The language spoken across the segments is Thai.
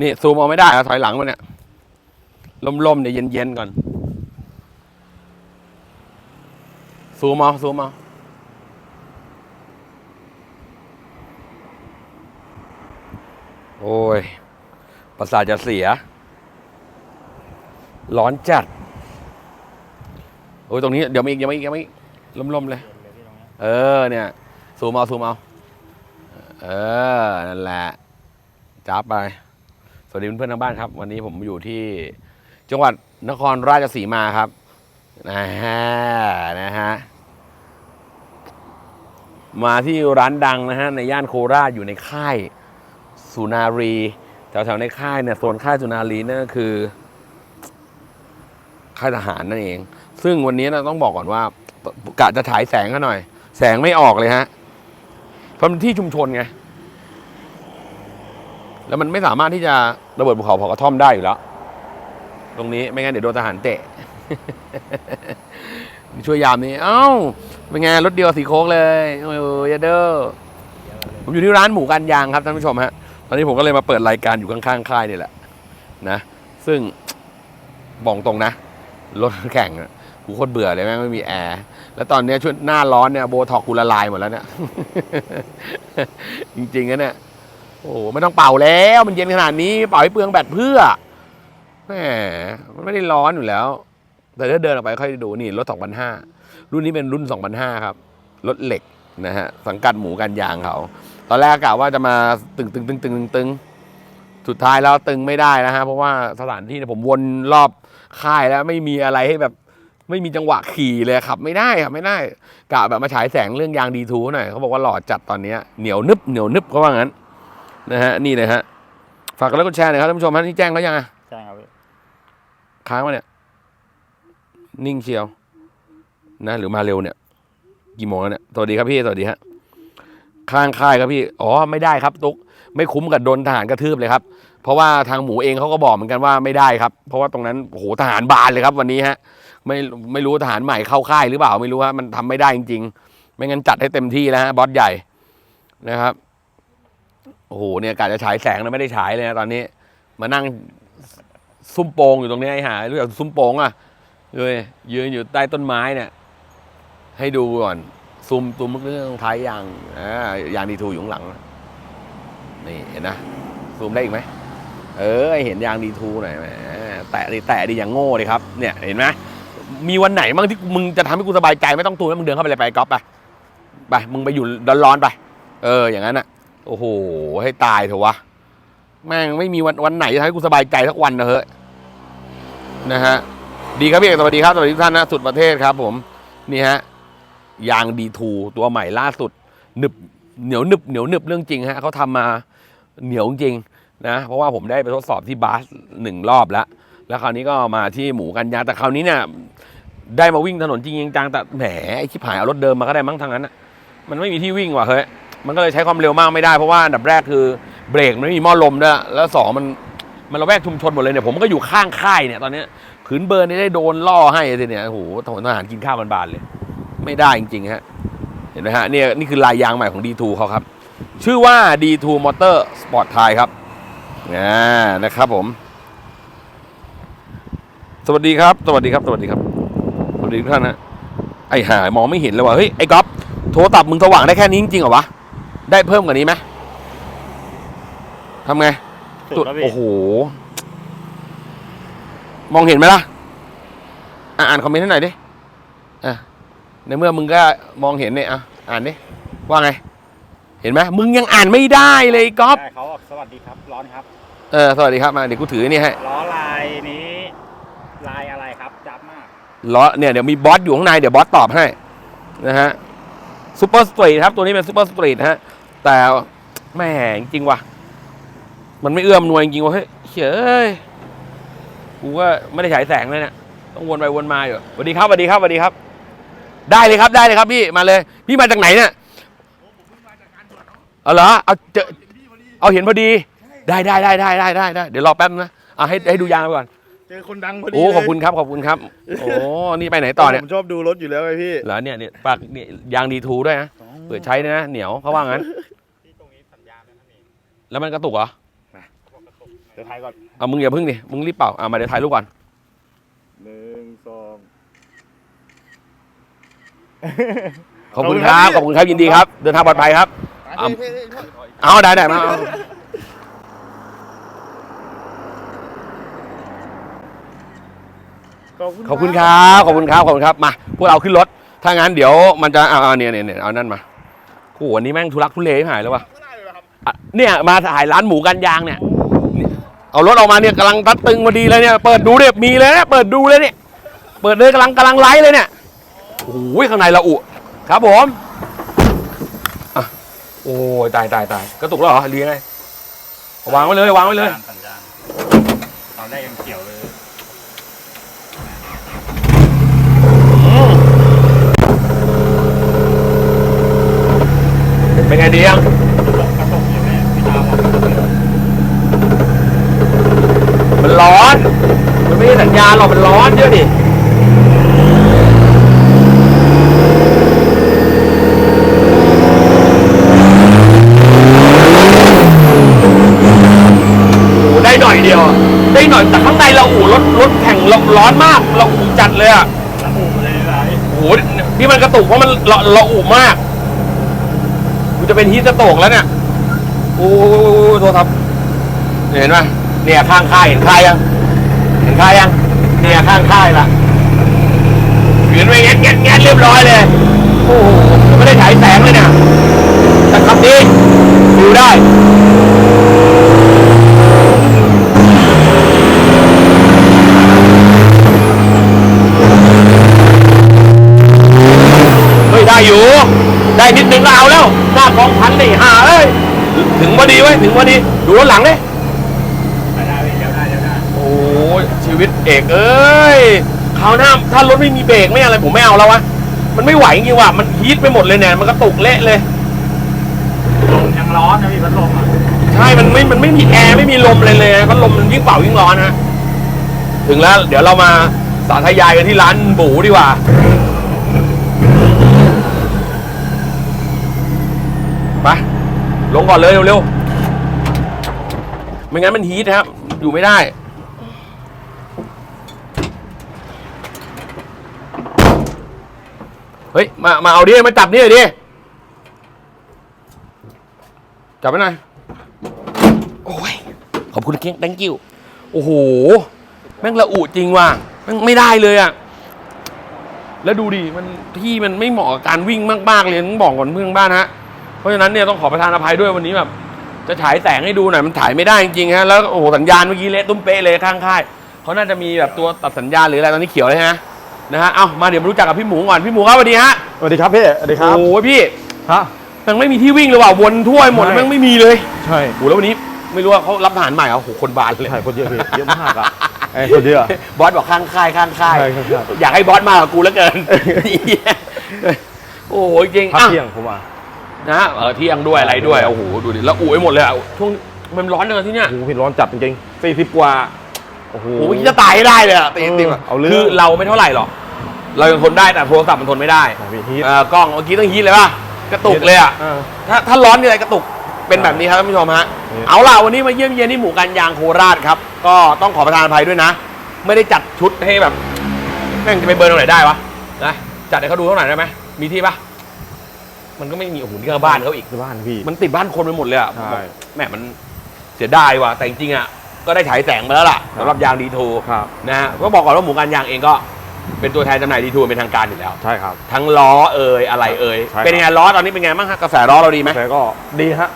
นี่ซูมเอาไม่ได้อะถอยหลังมาเนี่ยล่มๆเนี่ยเย็นๆก่อน ซูมเอาซูมเอาโอ้ย ประสาทจะเสีย ร้อนจัด โอ้ย ตรงนี้ เดี๋ยวมีอีกเดี๋ยวมีอีกเดี๋ยวมีอีกล่มๆเลย เออ เนี่ย ซูมเอาซูมเอา เออ นั่นแหละ จับไป สวัสดีเพื่อนๆทางบ้านครับ วันนี้ผมอยู่ที่จังหวัดนครราชสีมาครับนะฮะนะฮะมาที่ร้านดังนะฮะในย่านโคราชอยู่ในค่ายสุนารีแถวๆในค่ายเนี่ยโซนค่ายสุนารีนั่นก็คือ ค่ายทหารนั่นเอง ซึ่งวันนี้นะต้องบอกก่อนว่ากะจะฉายแสงกันหน่อย แสงไม่ออกเลยฮะเพราะมันที่ชุมชนไง แล้วมันไม่สามารถที่จะระเบิดภูเขาเผากระท่อมได้อยู่แล้ว ตรงนี้ไม่งั้นเดี๋ยวโดนทหารเตะ ช่วยยามนี้ เอ้า เป็นไงรถเดียวสีโค้งเลย โอ้ยยาเด้อผมอยู่ที่ร้านหมูกันยางครับท่านผู้ชมฮะ ตอนนี้ผมก็เลยมาเปิดรายการอยู่ข้างๆค่ายนี่แหละนะ ซึ่งบอกตรงนะ รถแข่งกูโคตรเบื่อเลยแม่งไม่มีแอร์ แล้วตอนนี้ช่วงหน้าร้อนเนี่ยโบท็อกกูละลายหมดแล้วเนี่ย จริงๆนะเนี่ย โอ้ไม่ต้องเป่าแล้วมันเย็นขนาดนี้เป่าให้เปลืองแบตเพื่อแหมมันไม่ได้ร้อนอยู่แล้ว แต่ถ้าเดินออกไปค่อยดูนี่รถ2,500รุ่นนี้เป็นรุ่น2,500ครับ รถเหล็กนะฮะสังกัดหมูกันยางเขา ตอนแรกกะว่าจะมาตึงตึงตึงตึงตึงตึงสุดท้ายแล้วตึงไม่ได้นะฮะเพราะว่าสถานที่ผมวนรอบค่ายแล้วไม่มีอะไรให้แบบไม่มีจังหวะขี่เลยขับ ไม่ได้ครับไม่ได้กะแบบมาฉายแสงเรื่องยางดีทูหน่อยเขาบอกว่าหล่อจัดตอนนี้เหนียวนึบเหนียวนึบเขาว่างั้น นะฮะนี่เลยฮะฝากกดไลค์กดแชร์หน่อยครับท่านผู้ชมฮะนี่แจ้งเขายังอะใช่ครับพี่ค้างมาเนี่ย นิ่งเชียว นะ หรือมาเร็วเนี่ย กี่โมงแล้วเนี่ยสวัสดีครับพี่สวัสดีฮะข้างค่ายครับพี่ อ๋อไม่ได้ครับตุ๊กไม่คุ้มกับโดนทหารกระทืบเลยครับ เพราะว่าทางหมูเองเขาก็บอกเหมือนกันว่าไม่ได้ครับ เพราะว่าตรงนั้นโอ้โหทหารบานเลยครับ วันนี้ฮะ ไม่ไม่รู้ทหารใหม่เข้าค่ายหรือเปล่าไม่รู้ฮะมันทำไม่ได้จริง ๆ ไม่งั้นจัดให้เต็มที่แล้วฮะบอสใหญ่นะครับ โอ้โหเนี่ยกาจะฉายแสงนะไม่ได้ฉายเลยนะตอนนี้ มานั่งซุ้มโปงอยู่ตรงนี้ไอ้หารู้จักซุ้มโปงอะเลยยืนอยู่ใต้ต้นไม้เนี่ย ให้ดูก่อนซูมซูมเรื่องท้ายยางอ่ายางดีทูอยู่ข้างหลัง นี่เห็นนะซูมได้อีกไหมเออให้เห็นยางดีทูหน่อยแหมแตะดิแตะดิอย่างโง่เลยครับ เนี่ยเห็นไหมมีวันไหนบ้างที่มึงจะทำให้กูสบายใจไม่ต้องตูนแล้วมึงเดินเข้าไปเลยไปก๊อฟไปไปมึงไปอยู่ร้อนๆไป เอออย่างนั้นอะ โอ้โห ให้ตายเถอะวะ แม่งไม่มีวันวันไหนจะทำให้กูสบายใจสักวันนะเฮ้ยนะฮะ ดีครับพี่เอกสวัสดีครับสวัสดีทุกท่านนะ สุดประเทศครับ ผม นี่ฮะ ยางดีทูตัวใหม่ล่าสุด หนึบ เหนียวหนึบ เหนียวหนึบเรื่องจริงฮะเขาทำมาเหนียวจริงนะ เพราะว่าผมได้ไปทดสอบที่บาสหนึ่งรอบแล้ว แล้วคราวนี้ก็มาที่หมูกันยา แต่คราวนี้เนี่ยได้มาวิ่งถนนจริงจังแต่แหมไอ้ชิบหายเอารถเดิมมาก็ได้มั้งทางนั้นอะ มันไม่มีที่วิ่งว่ะเฮ้ย มันก็เลยใช้ความเร็วมากไม่ได้เพราะว่าอันดับแรกคือเบรกมันไม่มีหม้อลมด้วยแล้วสองมันมันระแวกชุมชนหมดเลยเนี่ยผมก็อยู่ข้างค่ายเนี่ยตอนนี้ขืนเบิร์นี่ได้โดนล่อให้ทีเนี่ยโอ้โหทหารกินข้าวบานๆเลย ไม่ได้จริงๆฮะเห็นไหมฮะเนี่ยนี่คือลายยางใหม่ของ D2 เขาครับ ชื่อว่า D2 Motor Sport Thai ครับอ่นะครับผม สวัสดีครับ สวัสดีครับ สวัสดีครับสวัสดีทุกท่านฮะไอ้ห่ามองไม่เห็นเลยว่ะเฮ้ยไอ้ก๊อฟโทรศัพท์มึงสว่างได้แค่นี้จริงๆเหรอวะ ได้เพิ่มกว่านี้ไหมทำไงสุดแล้วพี่โอ้โห มองเห็นไหมล่ะอะ อ่านคอมเมนต์ให้หน่อยดิอะในเมื่อมึงก็มองเห็นเนี่ยอะอ่านดิว่าไง เห็นไหมมึงยังอ่านไม่ได้เลยก๊อฟใช่เขาบอกสวัสดีครับ ร้อนครับ เออ สวัสดีครับมาเดี๋ยวกูถือนี่ให้ล้อลายนี้ ลายอะไรครับจับมากล้อเนี่ยเดี๋ยวมีบอสอยู่ข้างในเดี๋ยวบอสตอบให้นะฮะซูเปอร์สตรีทครับ ตัวนี้เป็นซูเปอร์สตรีทฮะ แต่แม่จริงๆว่ะ มันไม่เอื้อมหนวยจริงๆว่ะเฮ้ยเฉยกูว่าไม่ได้ฉายแสงเลยเนี่ยต้องวนไปวนมาอยู่สวัสดีครับสวัสดีครับสวัสดีครับ ได้เลยครับได้เลยครับพี่มาเลย พี่มาจากไหนเนี่ยเอาเหรอเอาเจอเอาเห็นพอดีได้ได้ได้ได้ได้ได้ได้เดี๋ยวรอแป๊บนึงนะเอาให้ให้ดูยางไปก่อนเจอคนดังพอดีโอ้ขอบคุณเลยครับขอบคุณครับ โอ้นี่ไปไหนต่อเนี่ยผมชอบดูรถอยู่แล้วไงพี่เหรอเนี่ยเนี่ยปากเนี่ยยางดีทูด้วยนะ เปิดใช้ด้วยนะ เหนียวเขาว่างั้น ที่ตรงนี้สัญญาณนะครับนี่แล้วมันกระตุกเหรอแต่ดี๋ยวถ่ายก่อนเอามึงอย่าพึ่งดิมึงรีบเป่าอะมาเดี๋ยวถ่ายรูปก่อนหนึ่งสอง ขอบคุณครับขอบคุณครับยินดีครับ เดินทางปลอดภัยครับ อะ เอาได้ได้มาเอาขอบคุณขอบคุณครับขอบคุณครับขอบคุณครับมาพวกเราขึ้นรถถ้างั้นเดี๋ยวมันจะเอาเอาเนี่ยเนี่ยเนี่ยเอานั่นมา โอ้โหวันนี้แม่งทุลักทุเลหายแล้ววะไม่ได้เลยเหรอครับอะเนี่ยมาถ่ายร้านหมูกันยางเนี่ยเอารถออกมาเนี่ยกำลังตัดตึงพอดีเลยเนี่ยเปิดดูเนี่ยมีเลยนะเปิดดูเลยเนี่ยเปิดเลยกำลังกำลังไลฟ์เลยเนี่ยโอ้ยข้างในละอุครับผมอะโอ้ยตายตายตายกระตุกแล้วเหรอหรือยังไงเอาวางไว้เลยวางไว้เลย สัญญาณตอนแรกยังเกี่ยวเลย เป็นไงดียังกระตกอย่างนี้พี่ตาบอกมันร้อน มันไม่ใช่สัญญาณหรอก มันร้อนเยอะดิโอ้ได้หน่อยเดียว ได้หน่อย แต่ข้างในเราอู่รถรถแข่งเราร้อนมาก เราอู่จัดเลยอะแล้วหูมันเลยไหลโอ้โหนี่มันกระตุกเพราะมันเราเราอู่มาก จะเป็นฮีทสโตกแล้วเนี่ยโอ้ยโทษครับเห็นไหมเนี่ยข้างค่ายเห็นค่ายยัง เห็นค่ายยัง เนี่ยข้างค่ายละเห็นไหมแงะแงะแงะเรียบร้อยเลย โอ้โหไม่ได้ฉายแสงเลยเนี่ยแต่ขับดีดูได้เฮ้ยได้อยู่ ได้นิดนึงก็เอาแล้ว หน้ากองพันนี่หาเอ้ยถึงพอดีไว้ถึงพอดี ดูรถหลังเลยไปได้เดี๋ยวได้เดี๋ยวได้โอ้ชีวิตเอกเอ้ยคราวหน้าถ้ารถไม่มีเบรกไม่อะไรผมไม่เอาแล้ววะมันไม่ไหวจริงว่ะมันฮีทไปหมดเลยเนี่ยมันกระตุกเละเลยลมยังร้อนนะพี่พัดลมอะใช่มันไม่มันไม่มีแอร์ไม่มีลมเลยเลยก็ลมมันยิ่งเป่ายิ่งร้อนฮะถึงแล้ว เดี๋ยวเรามาสาธยายกันที่ร้านบูดีกว่า ไปลงก่อนเลยเร็วๆ ไม่งั้นมันฮีทครับ อยู่ไม่ได้ เฮ้ย มา มาเอาดิ มาจับนี่หน่อยดิ จับไปหน่อย โอ้ย ขอบคุณเก่ง thank you โอ้โห แม่งละอุจริงว่ะ แม่งไม่ได้เลยอะแล้วดูดิ มันที่มันไม่เหมาะกับการวิ่งมาก ๆ เลยต้องบอกก่อนเพื่อนบ้านฮะ เพราะฉะนั้นเนี่ยต้องขอประทานอภัยด้วยวันนี้แบบ จะฉายแสงให้ดูหน่อยมันถ่ายไม่ได้จริงๆฮะแล้วโอ้โหสัญญาณเมื่อกี้เละตุ้มเป๊ะเลยข้างค่ายเขาน่าจะมีแบบตัวตัดสัญญาณหรืออะไรตอนนี้เขียวเลยฮะนะฮะเอ้ามาเดี๋ยวมารู้จักกับพี่หมูก่อนพี่หมูครับสวัสดีฮะสวัสดีครับพี่สวัสดีครับโอ้ยพี่ฮะยังไม่มีที่วิ่งเลยว่ะวนทั่วไปหมดใช่แม่งไม่มีเลยใช่โอ้แล้ววันนี้ไม่รู้ว่าเขารับทหารใหม่เหรอโอ้โหคนบานเลยใช่คนเยอะพี่เยอะมากอะไอ้คนเยอะบอสบอกข้างค่ายข้างค่ายใช่ข้างค่ายอยากให้บอสมากับกูแล้วเกินโอ้โหจริงพักอะเที่ยงผมมา นะเออเที่ยงด้วยอะไรด้วยโอ้โหดูดิแล้วอุ้ยหมดเลยอะช่วงมันร้อนเลยที่เนี้ยโอ้โหพี่ร้อนจัดจริงๆสี่สิบกว่า โอ้โห โอ้โหจะตายให้ได้เลยอะตีตีเออเอาเรื่อง คือเราไม่เท่าไหร่หรอก เรายังทนได้แต่โทรศัพท์มันทนไม่ได้ใช่พี่ฮีท เออกล้องเมื่อกี้ต้องฮีทเลยป่ะ กระตุกเลยอะอ่าถ้าถ้าร้อนนี่อะไรกระตุกเป็นแบบนี้ครับท่านผู้ชมฮะ นี่ เอาล่ะวันนี้มาเยี่ยมเยียนที่หมู่กันยางโคราชครับ ก็ต้องขอประทานอภัยด้วยนะ ไม่ได้จัดชุดให้แบบแม่งจะไปเบิร์นตรงไหนได้วะนะจัดให้เขาดูเท่าไหร่ได้ไหมมีที่ปะ มันก็ไม่มีโอ้โหนี่ก็บ้านเขาอีก ที่บ้านพี่ มันติดบ้านคนไปหมดเลยอะใช่บอกแหมมันเสียดายว่ะ แต่จริงๆอะ ก็ได้ฉายแสงมาแล้วล่ะครับ สำหรับยางดีทูครับ นะฮะก็บอกก่อนว่าหมู่กันยางเองก็ เป็นตัวแทนจำหน่ายดีทูเป็นทางการอยู่แล้ว ใช่ครับ ทั้งล้อเอ่ยอะไรเอ่ยใช่ครับ เป็นยังไงล้อตอนนี้เป็นไงบ้างฮะกระแสล้อเราดีไหมแต่ก็ดีฮะ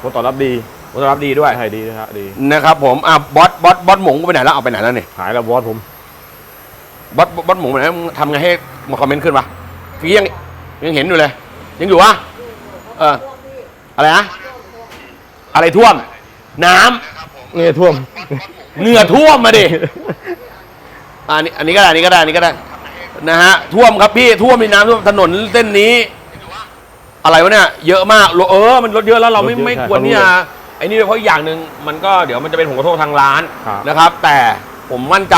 ผลตอบรับดีผลตอบรับดีด้วย ใช่ดีนะฮะดี นะครับผมอะบอสบอสบอสหมงกูไปไหนแล้วเอาไปไหนแล้วเนี่ยหายแล้วบอสผม บอสบอสหมงไปไหนมึงทำไงให้มาคอมเมนต์ขึ้นวะพี่ยังยังเห็นอยู่เลย ยังอยู่วะเอออะไรนะอะไรท่วม น้ำเงี้ยท่วม เหงื่อท่วมมาดิ อันนี้อันนี้ก็ได้อันนี้ก็ได้อันนี้ก็ได้นะฮะท่วมครับพี่ท่วมในน้ำท่วมถนนเส้นนี้ อะไรวะเนี่ยเยอะมากเออมันรถเยอะแล้วเราไม่รถเยอะไม่ใช่ควรที่เขารู้จะไอ้นี่ด้วยเพราะอีกอย่างหนึ่งมันก็เดี๋ยวมันจะเป็นผลกระทบทางร้านครับ นะครับ แต่ผมมั่นใจ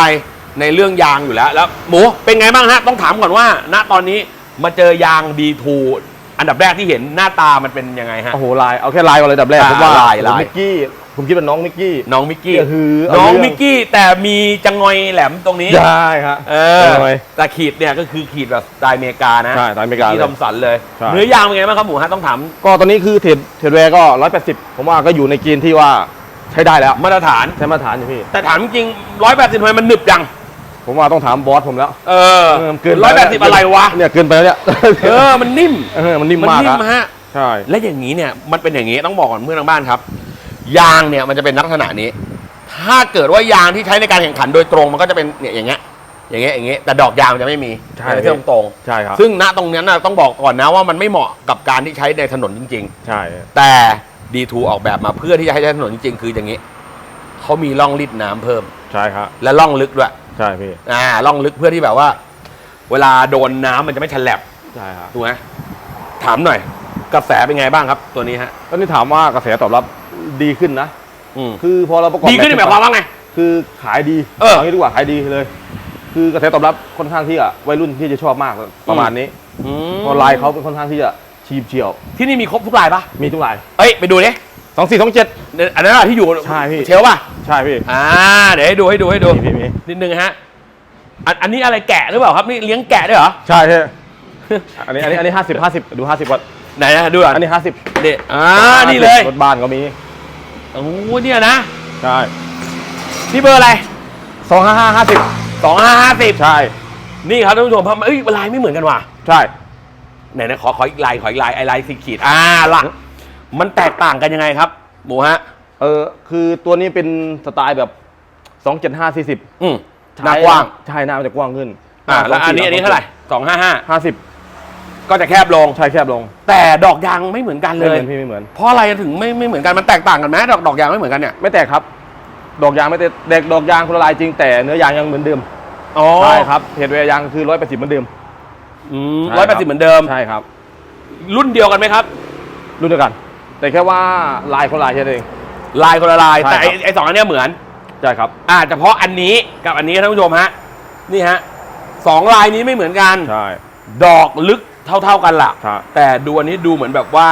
ในเรื่องยางอยู่แล้ว แล้วหมูเป็นไงบ้างฮะต้องถามก่อนว่า ณตอนนี้มาเจอยางดีทู อันดับแรกที่เห็นหน้าตามันเป็นยังไงฮะ โอ้โหลายเอาแค่ลายก่อนเลยดับแรกอ่าผมว่าลายลาย มิกกี้ผมคิดว่าน้องมิกกี้ น้องมิกกี้ก็คือเอาน้องเรื่อง มิกกี้แต่มีจังงอยแหลมตรงนี้ ใช่ครับเออจังงอยแต่ขีดเนี่ยก็คือขีดแบบสไตล์อเมริกานะใช่สไตล์อเมริกาที่เลยทำสันเลย ใช่ เนื้อยางเป็นไงบ้างครับหมูฮะต้องถามก็ตอนนี้คือเทรดเทรดแวร์ก็ร้อยแปดสิบผมว่าก็อยู่ในเกณฑ์ที่ว่าใช้ได้แล้วมาตรฐาน ใช้มาตรฐานอยู่พี่ แต่ถามจริงร้อยแปดสิบทำไมมันหนึบจัง ผมว่าต้องถามบอสผมแล้ว เออเออเกินร้อยแปดสิบอะไรวะ เนี่ยเกินไปแล้วเนี่ย เออ มันนิ่ม เออมันนิ่มมันมากนิ่มอะฮะ ใช่ และอย่างนี้เนี่ยมันเป็นอย่างนี้ต้องบอกก่อนเพื่อนทางบ้านครับ ยางเนี่ยมันจะเป็นลักษณะนี้ ถ้าเกิดว่ายางที่ใช้ในการแข่งขันโดยตรงมันก็จะเป็นเนี่ยอย่างเงี้ยอย่างเงี้ยอย่างเงี้ยแต่ดอกยางมันจะไม่มีใช่มันจะเป็นตรงใช่ครับ ๆซึ่งณตรงนั้นนะต้องบอกก่อนนะว่ามันไม่เหมาะกับการที่ใช้ในถนนจริง ใช่ ๆ แต่ D2 ออกแบบมาเพื่อที่จะให้ใช้ถนนจริงๆคืออย่างนี้เขามีร่องริดน้ำเพิ่ม ใช่ครับ และร่องลึกด้วย ใช่พี่อ่าร่องลึกเพื่อที่แบบว่า เวลาโดนน้ำมันจะไม่ฉลับใช่ครับถูกไหมถามหน่อย กระแสเป็นไงบ้างครับตัวนี้ฮะ ตอนนี้ถามว่ากระแสตอบรับดีขึ้นนะ อืมคือพอเราประกอบดีขึ้นนี่หมายความว่าไง คือขายดีเออ งี้ดีกว่าขายดีเลย คือกระแสตอบรับค่อนข้างที่อะวัยรุ่นที่จะชอบมากประมาณนี้อืมเพราะลายเขาเป็นค่อนข้างที่จะชีพเฉียว ที่นี่มีครบทุกลายปะมีทุกลาย เอ้ย ไปดูดิ สองสี่สองเจ็ดเนี่ยอันนั้นอะที่อยู่ใช่พี่ เชลป่ะใช่พี่ อ่าเดี๋ยวให้ดูให้ดูให้ดูมีพี่มีนิดนึงฮะอันอันนี้อะไรแกะหรือเปล่าครับนี่เลี้ยงแกะด้วยเหรอ ใช่ใช่อันนี้อันนี้อันนี้ห้าสิบห้าสิบดูห้าสิบก่อนไหนนะดูอะอันนี้ห้าสิบเด็อ่านี่เลยรถบ้านก็มีโอ้โหเนี่ยนะใช่นี่เบอร์อะไรสองห้าห้าห้าสิบสองห้าห้าสิบใช่นี่ครับท่านผู้ชมพอเอ้ยลายไม่เหมือนกันว่ะ ใช่ ไหนนะขอขออีกลายขออีกลายไอลายสีขีดอ่าหลัง มันแตกต่างกันยังไงครับหมูฮะ เออคือตัวนี้เป็นสไตล์แบบสองเจ็ดห้าสี่สิบอืมหน้ากว้างใช่หน้ามันจะกว้างขึ้นอ่าแล้วอันนี้อันนี้เท่าไหร่สองห้าห้าห้าสิบก็จะแคบลง ใช่แคบลงแต่ดอกยางไม่เหมือนกันเลไม่เหย มือนพี่ไม่เหมือน เพราะอะไรถึงไม่ไม่เหมือนกันมันแตกต่างกันไหมดอกดอกยางไม่เหมือนกันเนี่ยไม่แตกครับ ดอกยางไม่แตกเด็กดอกยางคนละลายจริงแต่เนื้อยางยังเหมือนเดิมอ๋อใช่ครับเห็ดเวยยางคือร้อยแปดสิบเหมือนเดิมใช่ร้อยคแปรัดบสิบเหมือนเดิม ใช่ครับ รุ่นเดียวกันไหมครับ รุ่นเดียวกัน แต่แค่ว่าลายคนละลายแค่นั้นเอง ลายคนละลาย ใช่แต่ไอ้ครับ ไอ้สองอันเนี้ยเหมือน ใช่ครับอ่าเฉพาะอันนี้กับอันนี้ท่านผู้ชมฮะ นี่ฮะสองลายนี้ไม่เหมือนกัน ใช่ดอกลึกเท่า ๆกันล่ะใช่แต่ดูอันนี้ดูเหมือนแบบว่า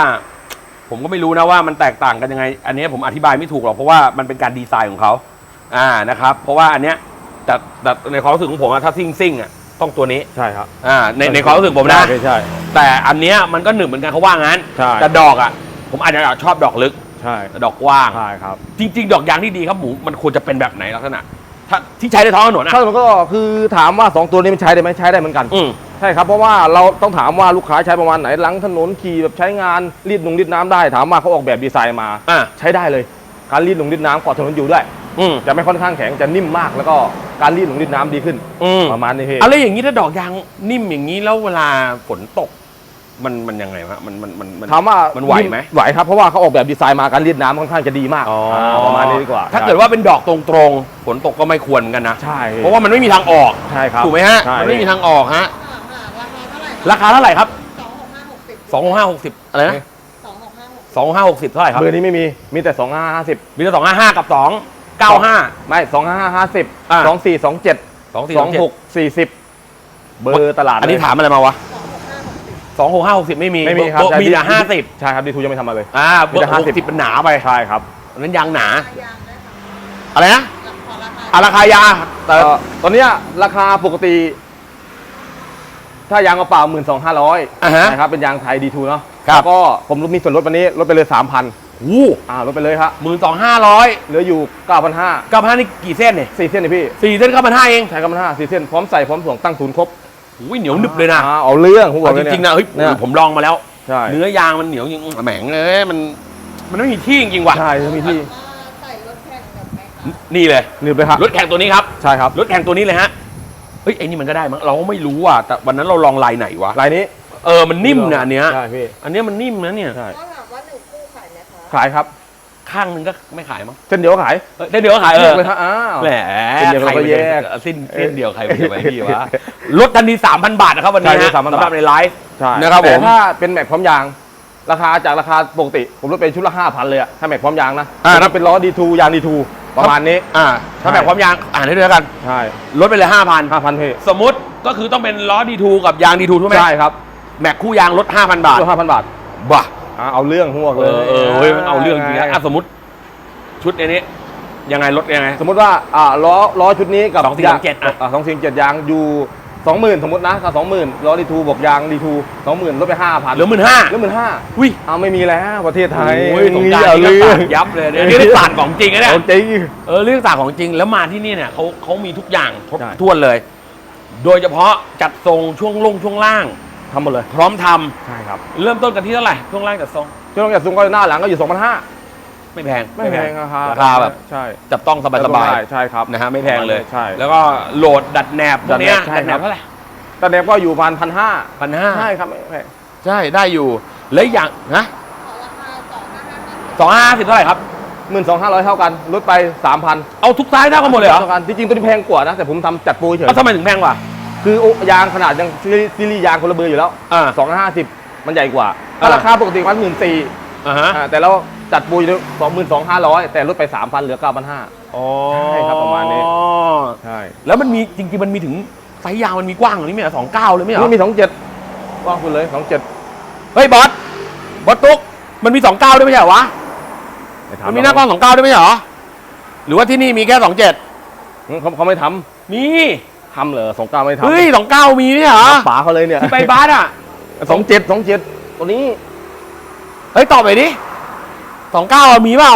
ผมก็ไม่รู้นะว่ามันแตกต่างกันยังไง อันนี้ผมอธิบายไม่ถูกหรอกเพราะว่ามันเป็นการดีไซน์ของเขาอ่านะครับ เพราะว่าอันเนี้ยแต่แต่ในความรู้สึกของผมอะถ้าซิ่งซิ่งๆอะต้องตัวนี้ใช่ครับอ่าในในความรู้สึกผมนะ ใช่ใช่ แต่อันเนี้ยมันก็หนึ่งเหมือนกันเขาว่างั้นใช่ แต่ดอกอะ ผมอาจจะชอบดอกลึก ใช่แต่ดอกกว้าง ใช่ครับจริง ๆ ดอกยางที่ดีครับหมูมันควรจะเป็นแบบไหนลักษณะถ้าที่ใช้ในท้องถนนอะถ้ามันก็คือถามว่าสองตัวนี้มันใช้ได้ไหมใช้ได้เหมือนกันอืม ใช่ครับเพราะว่าเราต้องถามว่าลูกค้าใช้ประมาณไหนหลังถนนขี่แบบใช้งานรีดลงรีดน้ำได้ ถามว่าเขาออกแบบดีไซน์มา อ่าใช้ได้เลยการรีดลงรีดน้ำกอดถนนอยู่ด้วย อืมจะไม่ค่อนข้างแข็งจะนิ่มมากแล้วก็การรีดลงรีดน้ำดีขึ้น อืมประมาณนี้พี่ อะไรอย่างนี้ถ้าดอกยางนิ่มอย่างนี้แล้วเวลาฝนตก มันมันยังไงวะมันมันมันมันถามว่ามันไหวไหมไหวครับเพราะว่าเขาออกแบบดีไซน์มาการรีดน้ำค่อนข้างจะดีมากอ๋ออาประมาณนี้ดีกว่าถ้าเกิดว่าเป็นดอกตรงๆฝนตกก็ไม่ควรเหมือนกันนะใช่เพราะว่ามันไม่มีทางออกใช่ครับถูกไหมฮะใช่มันไม่มีทางออกฮะราคาเท่าไหร่ครับราคาเท่าไหร่ครับสองหกห้าหกสิบสองหกห้าหกสิบอะไรนะสองหกห้าหกสองหกหกสิบเท่าไหร่ครับเบอร์นี้ไม่มีมีแต่สองห้าห้าสิบมีแต่สองห้าห้ากับสองเก้าห้า ไม่สองห้าห้าสิบอ่าสองสี่สองเจ็ดสองสี่สสอองงหกสี่สิบเบอร์ตลาดอันนี้เลยถามอะไรมาวะ สองหกห้าหก สิบสองหกห้าหกสิบไม่มีไม่มีครับโต๊ะมีแต่ห้าสิบใช่ครับดีทูยังไม่ทำมาเลยอ่าเบอมีแต่ร์หกสิบ50เป็นหนาไปใช่ครับอันนั้นยางหนายางได้ค่ะอะไรนะขอราคาอะราคายางแต่เอ่อตอนเนี้ยราคาปกติ ถ้ายางกระเป๋าหมื่นสองห้าร้อยอ่าฮะนะครับเป็นยางไทยดีทูเนาะครับแล้วก็ผมมีส่วนลดวันนี้ลดไปเลยสามพันวู้อ่าลดไปเลยครับหมื่นสองห้าร้อยเหลืออยู่เก้าพันห้าเก้าพันนี่กี่เส้นเนี่ยสี่เส้นนี่พี่สี่เส้นเก้าพันห้าเองใช้เก้าพันห้าสี่เส้นพร้อมใส่พร้อมส่งตั้งศูนย์ครบ อุ้ยเหนียวหนึบเลยนะอ่าเอาเรื่องผมบอกเอาเลจยริงๆนะเฮ้ยเนี่ยผมลองมาแล้ว ใช่เนื้อยางมันเหนียวจริงแหมงเอ้ยมัน มันไม่มีที่จริงๆว่ะใช่มีที่ว่าใส่รถแข่งแบบไหมคะนี่เลยหนืบเลยครับรถแข่งตัวนี้ครับใช่ครับรถแข่งตัวนี้เลยฮะเฮ้ยไอ้นี่มันก็ได้มั้งเราก็ไม่รู้อะแต่วันนั้นเราลองลายไหนวะลายนี้เออมันนิ่มนะอันเนี้ยใช่พี่อันเนี้ยมันนิ่มนะเนี่ย ใช่ก็ถามว่าหนึ่งคู่ขายไหมคะขายครับ ข้างหนึงก็ไม่ขายมั้งเส้นเดียวก็ขายเอ้ยเดี๋ยวก็ขายเออ เลยครับอ้าว แหมเส้นเดียวเราก็แยกใครมันจะสิ้นสิ้นเดียวใครมันจะไปพี่วะลดทันทีสามพันบาทนะครับวันนี้ใช่ฮะ3,000สำหรับในไลฟ์ ใช่นะครับผม แต่ถ้าเป็นแม็กพร้อมยาง ราคาจากราคาปกติ ผมลดเป็นชุดละห้าพันเลยอะถ้าแม็กพร้อมยางนะอ่าถ้าเป็นล้อดีทูยางดีทูประมาณนี้ อ่า ถ้าใช่แบบความยางอ่านให้ด้วยกัน ใช่ลดไปเลยห้าพันห้าพันพี่สมมติก็คือต้องเป็นล้อดีทูกับยางดีทูใช่ไหมใช่ครับแม็กคู่ยางลด5,000บาทตัวห้าพันบาท บ้า อ่าเอาเรื่องหัวเอเลยอเออเฮ้ยมันเอาเรื่องจริงนะอะสมมติชุดในนี้ ยังไงลดยังไง สมมติว่าอ่าล้อล้อชุดนี้กับสองสี่ยาสองเจ็ดอะ อ่าสองสี่เจ็ดยางอยู่สองหมื่นสมมตินะถ้าสองหมื่นล้อดีทูบอกยางดีทูสองหมื่นลดไปห้าพันเหลือหมื่นห้าเหลือหมื่นห้าอุ้ยเอาไม่มีแล้วประเทศไทยโอ้ยสงกรารเอานี่เรื่ก็องสาดยับเลยเนี่ยนี่ได้สาดของจริงนะเนี่ย เอาจริง เออเรื่องสาดของจริงแล้วมาที่นี่เนี่ยเขาเขามีทุกอย่างครบใช่ ถ้วนเลย โดยเฉพาะจัดทรงช่วงลงช่วงล่าง ทำหมดเลย พร้อมทำใช่ครับเริ่มต้นกันที่เท่าไหร่ช่วงล่างจัดทรง ช่วงจากซุ้มก็หน้าหลังก็อยู่สองพันห้าไม่แพงไม่แพงราคาราคาแบบใช่จับต้องสบายสบายใช่ครับๆนะฮะไม่แพงเลย ใช่ แล้วก็โหลดดัดแหนบพวกเนี้ยดัดแหนบใช่ดัดแหนบเท่าไหร่แต่เน็บก็อยู่พันพันห้าพันห้าใช่ครับไม่แพงใช่ได้อยู่ แล้วอีกอย่างนะขอราคาสองห้าห้าสองห้าสิบเท่าไหร่ครับ หมื่นสองห้าร้อยเท่ากันลดไปสามพันเอาทุกไซส์เท่ากันหมดเลยเหรอท่ากันที่จริงตัวนี้แพงกว่านะแต่ผมทำจัดโปรเฉยเอาทำไมถึงแพงกว่า คือโอ้ยางขนาดยังซีรีส์ซีรีส์ยางคนละเบอร์อยู่แล้วอ่าสองห้าสิบมันใหญ่กว่าถ้าอ่า ราคาปกติมันหมื่นสี่อ่าฮะแต่เราจัดโปรอยู่สองหมื่นสองห้าร้อยแต่ลดไปสามพันเหลือเก้าพันห้า อ๋อใช่ครับประมาณนี้ ใช่แล้วมันมีจริงๆมันมีถึงไซส์ยาวมันมีกว้างกว่านี้ไหมสองเก้าเลยไหมเหรอนี่มีสองเจ็ดว่างคุณเลยสองเจ็ดเฮ้ยบอสบอสตุ๊กมันมีสองเก้าด้วยไม่ใช่เหรอวะมันมีหน้ากว้างสองเก้าด้วยไม่ใช่เหรอหรือว่าที่นี่มีแค่สองเจ็ดเขาเขาไม่ทมีำ ทำเหรอสองเก้าไม่ทำเฮ้ยสองเก้ามีไม่ใช่เหรอป๋าเขาเลยเนี่ยที่ไปบาสอะสองเจ็ดสองเจ็ดตัวนี้ เฮ้ยตอบไปดิสองเก้ามีเปล่า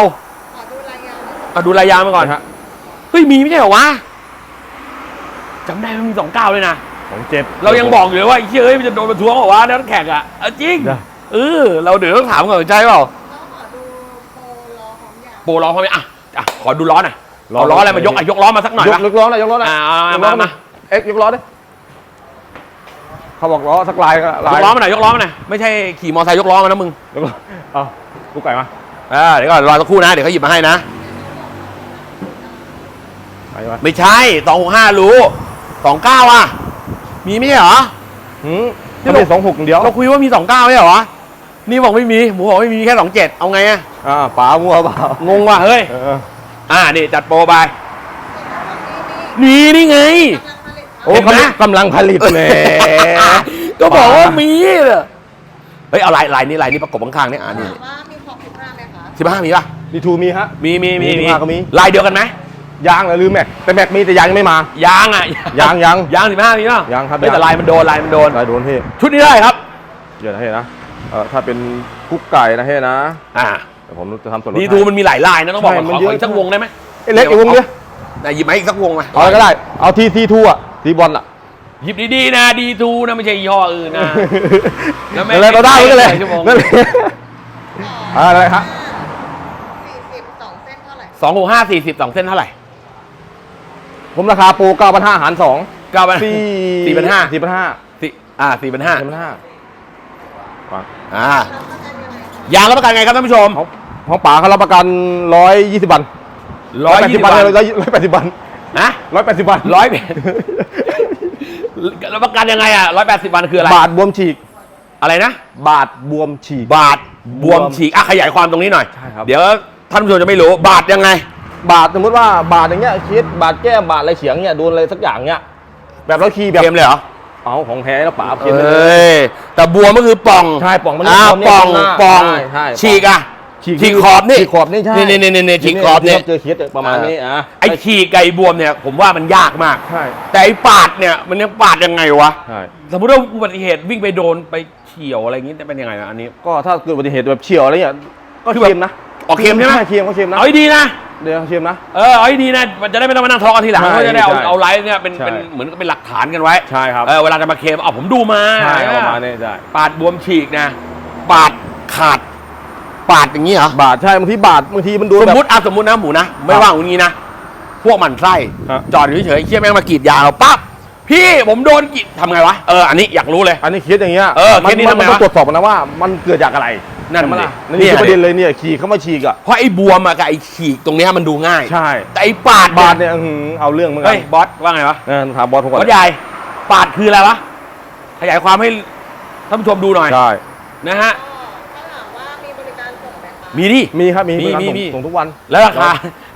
ขอดูรายยาวหน่อยอะดูรายยางมาก่อนนะฮะเฮ้ยมีไม่ใช่เหรอวะจำได้มันมีสองเก้าเลยนะสองเจ็ดเรายังบอกอยู่เลยว่าไอ้เชื่ยเอ้ยมันจะโดนประท้วงเหรอวะนักแข่งอะเอาจริงได้เออเราเดี๋ยวต้องถามก่อนใจเปล่าแล้วขอดูโปรล้อของยางโปรล้อเขาไหมอะอะขอดูล้อหน่อยเอาล้ออะไรมายกอะยกล้อมาสักหน่อยยกปะยกล้อหน่อยยกล้อหน่อยอ่ายกมาล้อหน่มาอย เอ็กซ์ยกล้อดิเขาบอกล้อสักลายก็ลายยกล้อมาหน่อยยกล้อมาหน่อยไม่ใช่ขี่มอเตอร์ไซค์ยกล้อมานะมึงยกล้อเอาลูกไก่มาอ่าเดี๋ยวก่อนรอสักครู่นะเดี๋ยวเขาหยิบมาให้นะไปมาไม่ใช่สองหกห้ารู้สองเก้าอะ มีไม่ใช่เหรอหืมที่เราสองหกอย่างเดียวเราคุยว่ามีสองเก้าไม่ใช่เหรอนี่บอกไม่มีหมูบอกไม่มีมีแค่สองเจ็ดเอาไงอะอ่าป๋ามัวเปล่างงว่ะเฮ้ยเอออ่านี่จัดโปรไปนี่มีนี่ไงกำลังผลิต โอ้เห็นไหม กำลังผลิตเลยก็บอกว่ามีเลยเฮ้ยเอาลายลายนี้ลายนี้ประกบข้างๆเนี่ยอ่านี่ถามว่ามีขอบสิบห้าไหมคะสิบห้ามีป่ะดีทูมีฮะ มีมีมีมี15ก็มี ลายเดียวกันไหมยางเหรอลืมแม็กแต่แม็กมีแต่ยางยังไม่มา ยางอะยางยังยางสิบห้ามีป่ะยางครับเฮ้ยแต่ยาง ลายมันโดนลายมันโดน ลายโดนเท่ชุดนี้ได้ครับ เดี๋ยวนะเท่นะเออถ้าเป็นกุ๊กไก่นะเท่นะอ่าเดี๋ยวผมจะทำส่วนลดดีให้ทูมันมีหลายลายนะต้องบอกใช่ก่อนมันขอเยขอะ ออีกสักวงได้ไหมไอ้เล็กอีกวงเดียวไหนหยิบมาอีกสักวงมาเอาอะไรก็ได้ เอาทีซีทูอะ ทีบอลอะ หยิบดีๆนะดีทูนะไม่ใช่ยี่ห้ออื่นนะ แล้วไม่อะไรก็ได้ก็เลยชั่วโมง นั่นเลยอะไรฮะสี่สิบสองเส้นเท่าไหร่สองหกห้าสี่สิบสองเส้นเท่าไหร่ผมราคาโปรเก้าพันห้าหารสองเก้าพันสี่สี่พันห้าสี่พันห้าสี่อ่าสี่พันห้าสี่พันห้าอ่าแล้วก็จะยังไงคะยางรับประกันไงครับท่านผู้ชมของของป๋าเขารับประกันร้อยยี่สิบวัน ร้อยยี่สิบวันวันร้อยแปดสิบวัน นะร้อยแปดสิบวันร้อยรับประกันยังไงอะร้อยแปดสิบวันคืออะไร บาทบวมฉีก อะไรนะ บาทบวมฉีก บาทบวมฉีกอะขยายความตรงนี้หน่อย ใช่ครับ เดี๋ยวท่านผู้ชมจะไม่รู้ บาทยังไง บาทสมมติว่าบาทอย่างเงี้ยคิดบาทแก้มบาทอะไรเฉียงเนี่ยโดนอะไรสักอย่างเนี้ยแบบเราขี่แบบเกมเลยเหรอเอาของแท้แล้วป๋าเอเขียนเลย้ยแต่บวมก็คือป่อง ใช่ป่องมันอ่าป่ป่อองงเนี่ยป่องใช่ใช่ ฉีกอะ ฉีกฉีกขอบนี่ฉีกขอบนี่ใช่นี่นี่นี่นี่ฉีกขอบเนี่ยเจอเคสประมาณนี้อะไอ้ฉีกไก่บวมเนี่ย ผมว่ามันยากมากใช่แต่ไอ้ปาดเนี่ยมันยังปาดยังไงวะใช่สมมติว่าอุบัติเหตุวิ่งไปโดนไปเฉียวอะไรอย่างงี้จะเป็นยังไงนะอันนี้ ก็ถ้าเกิดอุบัติเหตุแบบเฉียวอะไรเงี้ยก็คือแบบเค็มนะออกเค็มใช่ไหมเค็มก็เค็มนะเอาให้ดีนะเดี๋ยวเค็มนะเออเอาให้ดีนะมันจะได้ไม่ต้องมานั่งทะเลาะกันทีหลังใช่ก็จะได้เอาใช่เอาไลฟ์เนี่ยเป็นใช่เป็นเหมือนกับเป็นหลักฐานกันไว้ใช่ครับเออเวลาจะมาเคลมเอาผมดูมาใช่ประมาณนี้ใช่ปาดบวมฉีกนะ ปาดขาด ปาดอย่างนี้เหรอบาทใช่บางทีบาทบางทีมันโดนสมแบบมติอะสมมตินะหมูนะ ไม่ว่าอย่างนี้นะ พวกหมันไส้ฮะ จอดอยู่เฉยๆเชี่ยแม่งมากรีดยางเราปั๊บพี่ผมโดนกรีดทำไงวะเอออันนี้อยากรู้เลย อันนี้เคสอย่างเงี้ยเออมัเคสนี้มัทำไงต้อวะงตรวจสอบก่อนนะว่ามันเกิดจากอะไรนั่นใช่ไหมดิล่ะนี่คือประเด็นเลยเนี่ยขี่เข้ามาฉีกอะเพราะไอ้บวมอะกับไอ้ฉีกตรงเนี้ยมันดูง่าย ใช่ แต่ไอ้ปาดบาทเนี่ยอื้อหือเอาเรื่องเหมือนกัเฮ้ยบอสว่าไงวะเออถามบอสผมก่บออนสใหญ่ปาดคืออะไรวะขยายความให้ท่านผู้ชมดูหน่อยใช่นะฮะ มคะมีดิ มีครับมีมีบริการมีส่งมี ส่งทุกวันแล้วราคา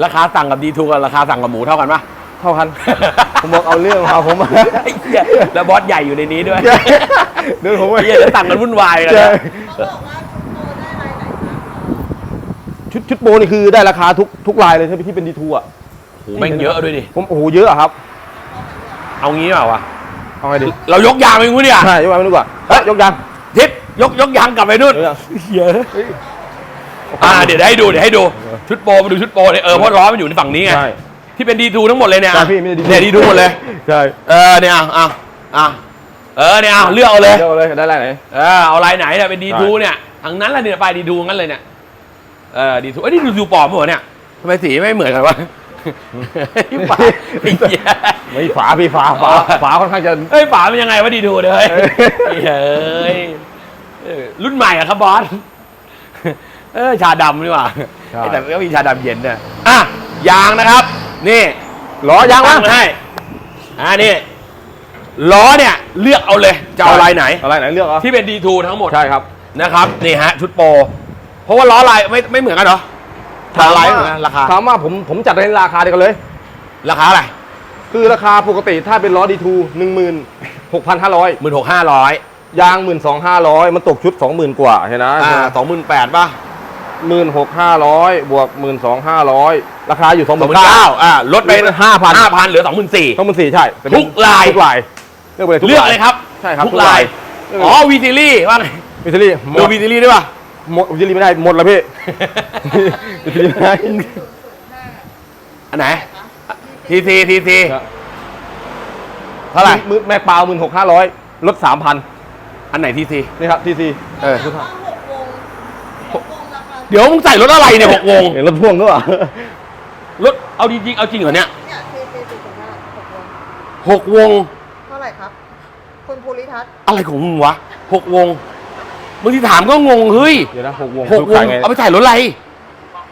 ราคาสั่งกับดีทูกับราคาสั่งกับหมูเท่ากันปะเท่ากัน ผมบอกเอาเรื่องครับผมไอ้เหี้ยแล้วบอสใหญ่อยู่ในนี้ด้วยเดี๋ยวผมไอ้เหี้ยเดี๋ยวสั่งกันวุ่นวายกันใช่นะเขาบอกว่าชุดโตได้ลายไหนคะชุดชุดโบนี่คือได้ราคาทุกทุกลายเลยที่เป็นดีทูอะโอ้โหแม่งเยอะด้วยดิ ผมโอ้โหเยอะอะครับ เอางี้เปล่าวะเอาไงดีเรายกยางไปงูเนี่ยใช่ยกมาไม่รู้กว่าเฮ้ยยกยางทิศยกยกยางกลับไปนู่นเออเยอะ อ่าเดี๋ยวให้ดูเดี๋ยวให้ดูชุดโปรมาดูชุดโปรเลยเออเพราะล้อมันอยู่ในฝั่งนี้ไงใช่ที่เป็นดีทูทั้งหมดเลยเนี่ยใช่พี่ไม่ได้ D2 เนี่ยดีทูหมดเลย ใช่เออเนี่ยอะอะอะเออเนี่ยอะเลือกเอาเลยเลือกเลยได้ลายไหน เออเอาลายไหนเนี่ยเป็นดีใช่ทูเนี่ยทั้งนั้นแหละเนี่ยไปดีทูงั้นเลยเนี่ยเออดีทูเอ้ยนี่ดูดูปลอมเหรอเนี่ยทำไมสีไม่เหมือนกันวะไอ้ฝาไอ้เหี้ยไม่ฝาพี่ฝาฝาอ๋อฝาค่อนข้างจะ เอ้ยฝาเป็นยังไงวะดีทูเลยเฮ้ยเฮ้ยเออรุ่นใหม่อะครับบอส เออชาดำนี่หว่าใช่ แต่ก็มีชาดำเย็นเนี่ยอะยางนะครับ นี่ล้อยางตั้วะงให้อ่านี่ล้อเนี่ยเลือกเอาเลยจะเอาลายไหน เอาลายไหนเลือกเอาที่เป็นดีทูทั้งหมดใช่ครับ นะครับนี่ฮะชุดโปรเพราะว่าล้อลายไม่ไม่เหมือนกันเหรอทางลายเหมือนกันราคาถามว่าผมผมจัดในราคาเดียวกันเลย ราคาอะไรคือราคาปกติถ้าเป็นล้อดีทูหนึ่งหมื่นหกพันห้าร้อยหมื่นหกห้าร้อยยางหมื่นสองห้าร้อยมันตกชุดสองหมื่นกว่าใช่ไหมอ่าสองหมื่นแปดป่ะ หมื่นหกห้าร้อยบวกหมื่นสองห้าร้อยราคาอยู่สองหสองมื่หนมื่นเก้าเก้าอ่าลดไป5,000ห้าพันเหลือสองหมื่นสี่ สองหมื่นสี่ใช่แต่เป็นทุกลาย ทุกลายเลือกไปเลยทุกเลือกลาย เลยครับใช่ครับทุกทุกลาลาย ยอ๋อวีทิลี่ว่าไงวิทลี่หมดูดวีทิลี่ด้วยป่ะ หมดวิทลี่ไม่ได้หมดแล้วพี่ วิทลี่ไม่ได้ อันไหนทีซีทีซีเท่าไหร่มือแม็กเปล่าหมื่นหกห้าร้อยลดสามพันอันไหนทีซีนี่ครับทีซีเออ เดี๋ยวมึงใส่รถอะไรเนี่ยหกวงเห็นรถพ่วงด้วยเหรอรถเอาจริงๆเอาจริงเหรอเนี่ยเนี่ยเทเทจุดศูนย์ห้าหกวงหกวง เท่าไหร่ครับ คุณภูริทัศน์อะไรของมึงวะหกวงบางทีถามก็งงเฮ้ยเดี๋ยวนะหกวงหกวงขายไงเอาไปใส่รถอะไร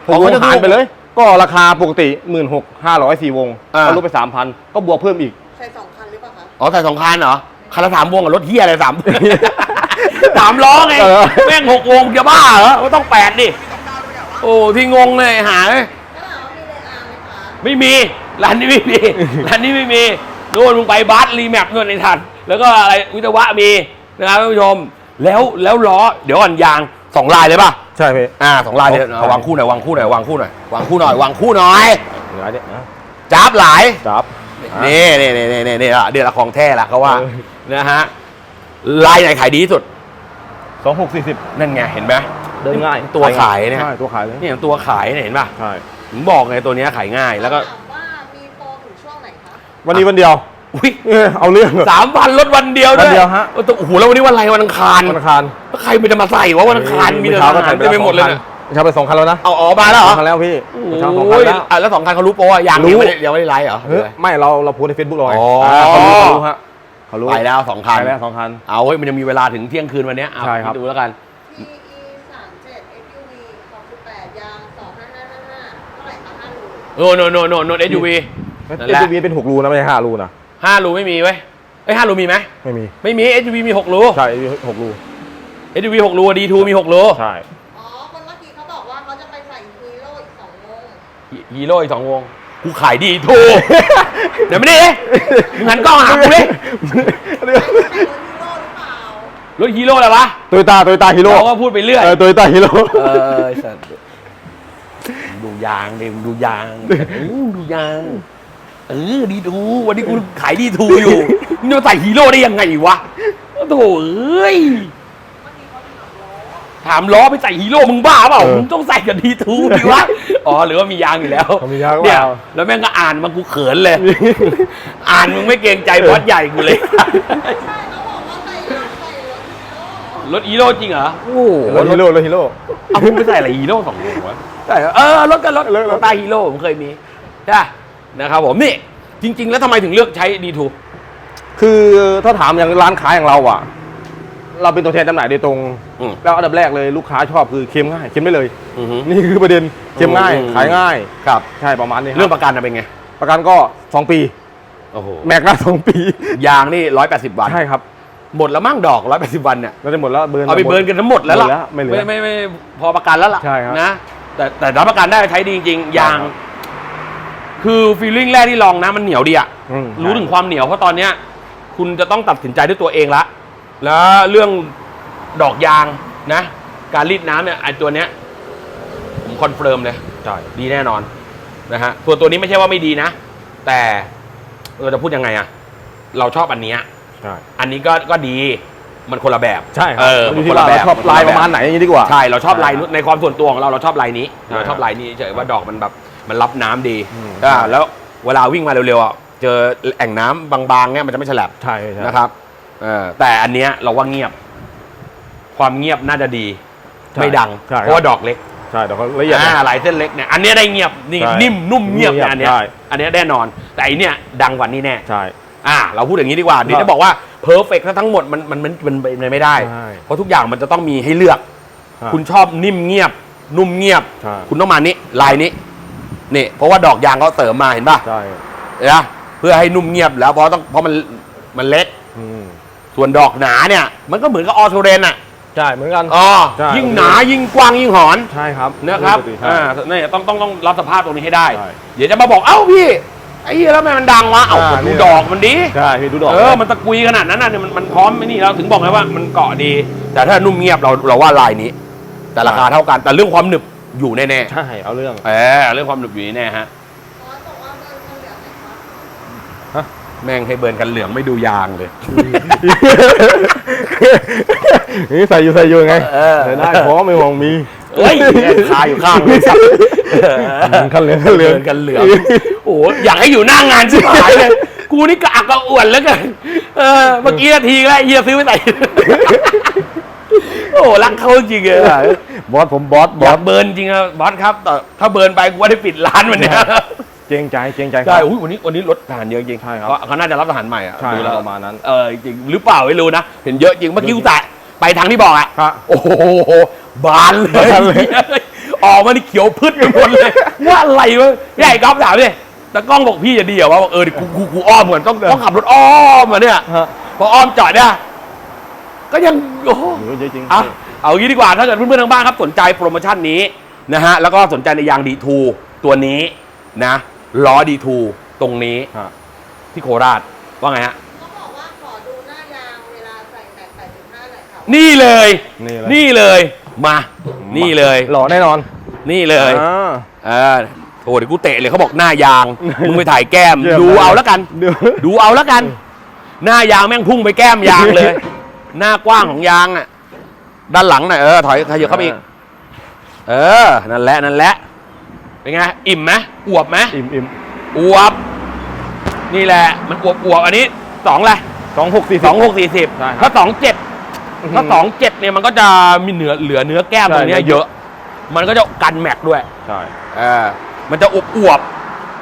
หกวงอ๋อก็จะหารไปเลย ก็ราคาปกติหมื่นหกห้าร้อยสี่วงอ่าก็ลดไปสามพันก็บวกเพิ่มอีกใส่สองคันหรือเปล่าคะอ๋อใส่สองคันเหรอคันละสามวงกับรถเฮียอะไรสาม สามล้อไงเออ แม่งหกวงจะบ้าเหรอก็ต้องแปดดิโอ้ที่งงเลยหาเอ้ยแล้วถามว่ามีเลอาร์ไหมคะไม่มีร้านนี้ไม่มีร้านนี้ไม่มีนู่นมึงไปบัสรีแมปนู่นในทันแล้วก็อะไรวิศวะมีนะครับท่านผู้ชมแล้วแล้วล้อเดี๋ยวก่อนยางสองลายเลยป่ะใช่พี่ อ่าสองลายเดี๋ยวใช่เอาวางคู่หน่อยวางคู่หน่อยวางคู่หน่อยวางคู่หน่อยวางคู่หน่อยเหลือเนี่ยนะจ้าบหลาย จับ นี่นี่นี่นี่นี่นี่ละเดี๋ยวละของแท้ละเขาว่าเออ นะฮะลายไหนขายดีที่สุด สองหกสี่สิบนั่นไงเห็นไหมเดินง่ายตัวขายเนี่ยใช่ตัวขายเลยนี่อย่างตัวขายเนี่ยเห็นป่ะใช่ผมบอกไงตัวเนี้ยขายง่ายแล้วก็ถามว่ามีโปรถึงช่วงไหนคะวันนี้วันเดียวอุ้ยเออเอาเรื่องสามพันลดวันเดียวด้วยวันเดียวฮะโอ้โหแล้ววันนี้วันอะไรวันอังคารธนาคารแล้วใครมันจะมาใส่วะวันอังคารมีแต่ทเช้าก็หารใส่เต็มไปหมดเลยเนี่ยเช้าไปสองคันแล้วนะเอาอ๋อมาแล้วเหรสอองคันแล้วพี่โอ้เช้าสองคันยแล้วอะแล้วสองคันเขารู้โปรอะยังรู้ยังไม่ได้ยังไม่ได้ไลฟ์เหรอเฮ้ยไม่เราเราโพสในเฟซบุ๊กเลยอ๋อเขารู้เขารู้ฮะ เขารู้ไปแล้วสองคัน ไปแล้วสองคัน เอาเฮ้ยมันยังมีเวลาถึงเที่ยงคืนวันเนี้ยเอาใช่ครับดูแล้วกัน PE สามเจ็ด SUV สองสิบแปดยางสองห้าห้าห้าห้าเท่าไหร่คะห้ารูโอ้โนโนโนโนเอสยูวีเอนั่นแหละสวีเป็นหกรูนะไม่ใช่ห้ารูนะห้ารูไม่มีเว้ยเอ้ยห้ารูมีไหมไม่มีไม่มีเอสยูวีมีหกรู ใช่หกรูเอสยูวีหกรูดีทูมีหกรูใช่อ๋อ คนเมื่อกี้เขาบอกว่าเขาจะไปใส่ฮีโร่อีกสองวงฮีโร่อีกสองวง กูขายดีทูเดี๋ยวไม่ได้มึงหันกล้องหากูดิใส่รถฮีโร่หรือเปล่ารถฮีโร่อะไรวะโตโยต้าโตโยต้าฮีโร่เราก็พูดไปเรื่อยเออโตโยต้าฮีโร่เออไอ้สัตว์ดูยางดิดูยางอู้ดูยางเออดีทูวันนี้กูขายดีทูอยู่มึงจะมาใส่ฮีโร่ได้ยังไงวะโถ่เอ้ย ถามล้อไปใส่ฮีโร่มึงบ้าเปล่าเออมึงต้องใส่กับดีทูดิวะ อ๋อหรือว่ามียางอยู่แล้วเขามียางหรือเนี่เปยล่าแล้วแม่งก็อ่านมากูเขินเลย อ่านมึงไม่เกรงใจบอสใหญ่กูเลยใช่เขาบอกว่าใส่ใส่รถฮีโร่รถฮีโร่จริงเหรอโอ้โหรถฮีโร่รถฮีโร่ เอามึงไปใส่อะไรฮีโร่สองวงวะใช่เหรอเออรถกันรถรถรถรถใต้ฮีโร่ผมเคยมีใช่ปะนะครับผมนี่จริง ๆ แล้วทำไมถึงเลือกใช้ดีทู คือถ้าถามอย่างร้านขายอย่างเราอะ เราเป็นตัวแทนจำหน่ายโดยตรง อืม แล้วอันดับแรกเลยลูกค้าชอบคือเค็มง่ายเค็มได้เลย อือฮึ นี่คือประเด็นเค็มง่าย อืม ขายง่าย ครับ ใช่ประมาณนี้คบเรื่องประกันน่ะเป็นไง ประกันก็ 2 ปี โอ้โห แม็กซ์ละสองปี ยางนี่ร้อยแปดสิบวัน ใช่ครับหมดแล้วมั่งดอกร้อยแปดสิบวันเนี่ย เราจะหมดแล้วเบิร์นเอาไปเบิร์นกันทั้งหมดแล้วล่ะ หมดแล้วไม่เหลือไม่ไม่ไม่พอประกันแล้วล่ะใช่ครับนะ แต่แต่รับประกันได้ใช้ดีจริงๆยาง ครับ คือฟีลลิ่งแรกที่ลองนะมันเหนียวดีอะอืมรู้ถึงความเหนียวเพราะตอนเนี้ย คุณจะต้องตัดสินใจด้วยตัวเองละ แล้วเรื่องดอกยางนะ การรีดน้ำเนี่ยไอตัวเนี้ยผมคอนเฟิร์มเลยใช่ดีแน่นอนนะฮะตัวตัวนี้ไม่ใช่ว่าไม่ดีนะ แต่เราจะพูดยังไงอะเราชอบอันเนี้ยใช่ อันนี้ก็ก็ดีมันคนละแบบใช่ครัเออมันอมันยู่คนที่ละว่าแบบเราชอบลายประมาณไหนอย่างนี้ดีกว่าใช่เราชอบลายใช่ครับในความส่วนตัวของเราเราชอบลายนี้ใช่เราชอบลายนี้เฉยว่าดอกมันแบบมันรับน้ำดีอืมอ่าใช่แล้วเวลาวิ่งมาเร็วๆอะเจอแอ่งน้ำบางๆเนี่ยมันจะไม่ฉลับใช่ใช่นะครับ เออแต่อันเนี้ยเราว่าเงียบ ความเงียบน่าจะดี ใช่ไม่ดัง ใช่ครับ เพราะว่าดอกเล็กใช่แต่ก็ละเอียดอ่าลายเส้นเล็กเนี่ยอันเนี้ยได้เงียบนี่ใช่นิ่มนุ่มเงียบเนี่ยอันเนี้ยใช่ อันเนี้ยแน่นอน แต่อันเนี้ยดังกว่านี้แน่ ใช่ อ่าเราพูดอย่างนี้ดีกว่าเดี๋ยวครับจะบอกว่าเพอร์เฟกทั้งหมดมันมันมันมันมันไม่ได้ ใช่ เพราะทุกอย่างมันจะต้องมีให้เลือกครับคุณชอบนิ่มเงียบ นุ่มเงียบ ใช่ คุณต้องมานี้ลายนี้นี่เพราะว่าดอกยางเขาเสริมมาเห็นป่ะใช่นะเพื่อให้นุ่มเงียบแล้วเพราะต้องเพราะมันมันเล็กอืม ส่วนดอกหนาเนี่ย มันก็เหมือนกับออโทเรนอะใช่เหมือนกันอ๋อใช่ยิ่งหนายิ่งกว้างยิ่งหอนใช่ครับนะครับปกติใช่ อ่านี่ต้องต้องต้องรับสภาพตรงนี้ให้ได้ ใช่เดี๋ยวจะมาบอกเอ้าพี่ไอ้เหี้ยแล้วทำไมมันดังวะเอ้าอ่าก็ดูนี่ดอกมันดี ใช่พี่ดูดอกเออ มันตะกุยขนาดนั้นน่ะเนี่ยมันมันพร้อมไอ้นี่เราถึงบอกไงว่ามันเกาะดี แต่ถ้านุ่มเงียบเราเราว่าลายนี้ แต่ราคาเท่ากัน แต่เรื่องความหนึบอยู่แน่ใช่เอาเรื่อง ๆเออเรื่องความหนึบอยู่แน่ๆฮะ บอสบอกว่าเบอร์เขาเหลือไหมคะ แม่งให้เบิร์นกันเหลืองไม่ดูยางเลย นี่ใส่อยู่ใส่อยู่ไงเออ ใส่ได้พร้อมไม่หวงมีเฮ้ยคาอยู่ข้างเลยสัตว์คันเหลืองคันเหลืองบิร์กันเหลืองโอ้โหอยากให้อยู่หน้างานชิบหายเลย กูนี่กระอักกระอ่วนแล้วกันเออเมื่อกี้นาทีแล้วไอ้เฮียซื้อไปใส่โอ้โหรักเขาจริงเลย บอสผมบอสบบออสสเบิร์นจริงอะบอสครับแต่ถ้าเบิร์นไปกูว่าได้ปิดร้านวันเนี้ย เกรงใจเกรงใจใช่อุ้ยวันนี้วันนี้รถทหารเยอะจริงใช่ครับเขาเขาน่าจะรับทหารใหม่อะใช่ดูแล้วประมาณนั้น เออจริงหรือเปล่าไม่รู้นะ เห็นเยอะจริงเมื่อกี้กูแตะไปทางที่บอกอะครับโอ้โหบานเลยบานเลยออกมานี่เขียวพืชไปหมดเลย ว่าอะไรวะใหญ่ก๊อฟถามดิแต่กล้องบอกพี่จะดีเหรอวะบอกเออดิกูกูกูอ้อมเหมือนต้องต้องขับรถอ้อมมาเนี่ยฮะพออ้อมจอดเนี่ยก็ยังโอ้โหโอ้เยอะจริงเอาเอางี้ดีกว่าถ้าเกิดเพื่อนๆทางบ้านครับสนใจโปรโมชั่นนี้นะฮะแล้วก็สนใจในยางดีทูตัวนี้นะ ล้อดีทูตรงนี้ฮะที่โคราชว่าไงฮะ เขาบอกว่าขอดูหน้ายางเวลาใส่แม็ก8.5หน่อยค่ะ นี่เลย นี่เลยนี่เลยมา นี่เลย หล่อแน่นอนนี่เลย อ่า เออโอ้เดี๋ยวกูเตะเลยเขาบอกหน้ายาง มึงไปถ่ายแก้ม เยี่ยมดูเลยเอาแล้วกันเดี๋ยวดูเอาแล้วกัน หน้ายางแม่งพุ่งไปแก้มยางเลย หน้ากว้างของยางอะ ด้านหลังน่ะเออถอยขยับเข้าไปอีก เออ นั่นแหละนั่นแหละ เป็นไงอิ่มไหมอวบไหมอิ่มอิ่มอวบ นี่แหละ มันอวบอวบอันนี้สองอะไรสองหกสี่สองหกสี่สิบใช่ครับถ้าสองเจ็ดถ้าสองเจ็ดเนี่ยมันก็จะมีเหนือเหลือเนื้อแก้มตรงเนี้ยใช่ เยอะ มันก็จะกันแม็กด้วยใช่เออมันจะอวบอวบ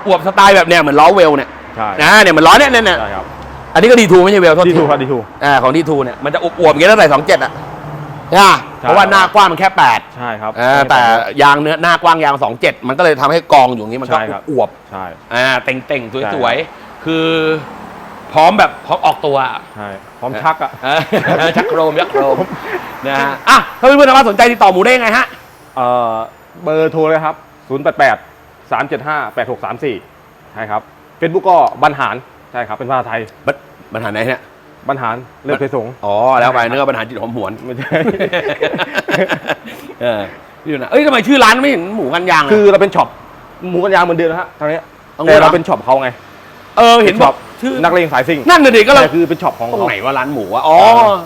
อวบสไตล์แบบเนี้ยเหมือนล้อเวลเนี่ยใช่นะเนี่ยเหมือนล้อเนี่ยเนี่ยเนี่ยใช่ครับอันนี้ก็ดีทูไม่ใช่เวลโทษดีที ทูครับดีทู อ่าของดีทูเนี่ยมันจะอวบอวบอย่างเงี้ยตั้งแต่สองเจ็ดอะนะ เพราะว่าหน้ากว้างมันแค่แปดใช่ครับเออแต่ยางเนื้อหน้ากว้างยางสองเจ็ดมันก็เลยทำให้กองอยู่อย่างนี้มันก็ใช่ครับ อวบใช่อ่าเต่งเต่งๆใช่สวยๆ คือพร้อมแบบพร้อมออกตัวอะ ใช่พร้อมชักอะ เออชักโครมชักโครมนะฮะอะถ้าเพื่อนๆทางบ้านสนใจติดต่อหมูได้ยังไงฮะ เอ่อเบอร์โทรเลยครับ 0 8 8 3 7 5 8 6 3 4 ใช่ครับเฟซบุ๊กก็บรรหาร ใช่ครับ เป็นภาษาไทย บัปัญหาไหนเนี่ย บรรหารเลือดเพสงอ๋อแล้วไปนึกว่าปัญหาจิตหอมหวนไม่ใช่เออพี่ดูนะเอ้ยทำไมชื่อร้านไม่เห็นหมูกันยางะคือเราเป็นช็อปหมูกันยางเหมือนเดิมนะฮะทางเนี้ยเอาแต่เหรเราอเป็นช็อปเขาไง เออเห็นบอกชื่ชื่อนักเลงสายซิ่งนั่นน่ะดิก็เราแต่คือเป็นช็อปของตรงเขาไหนว่าร้านหมูวะอ๋อ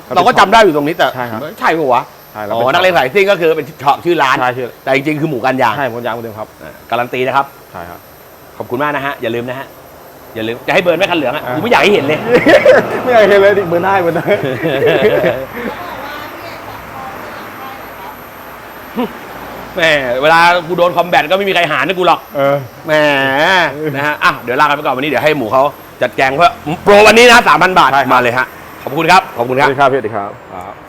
ครับเราก็จำได้อยู่ตรงนี้แต่ใช่ครับใช่ปะวะใช่อ๋ป็อนักเล่นสายซิ่งก็คือเป็นช็อปชื่อร้านใช่ชื่อแต่จริงๆคือหมูกันยางใช่หมูกันยางเหมือนเดิมครับอ่าการันตีนะครับใช่ครับขอบคุณมากนะฮะอย่าลืมนะฮะ อย่าลืมจะให้เบิร์นไหม่คันเหลืองอะอ่ากูไม่อยากให้เห็นเลย ไม่อยากเห็นเลยดิเหมือนได้เหมือนได้เขาบอกว่าพี่เอกขอคอหลังป้ายหน่อยครับแหมเวลากูโดนคอมแบทก็ไม่มีใครหารให้กูหรอกเออ แหมนะฮะอะเดี๋ยวลากันไปก่อนวันนี้เดี๋ยวให้หมูเขาจัดแจงเพื่อโปรวันนี้นะสามพันบาทใช่ครับ มาเลยฮะขอบคุณครับขอบคุณสครับวัสดีครับพี่สวัสดีครับครับ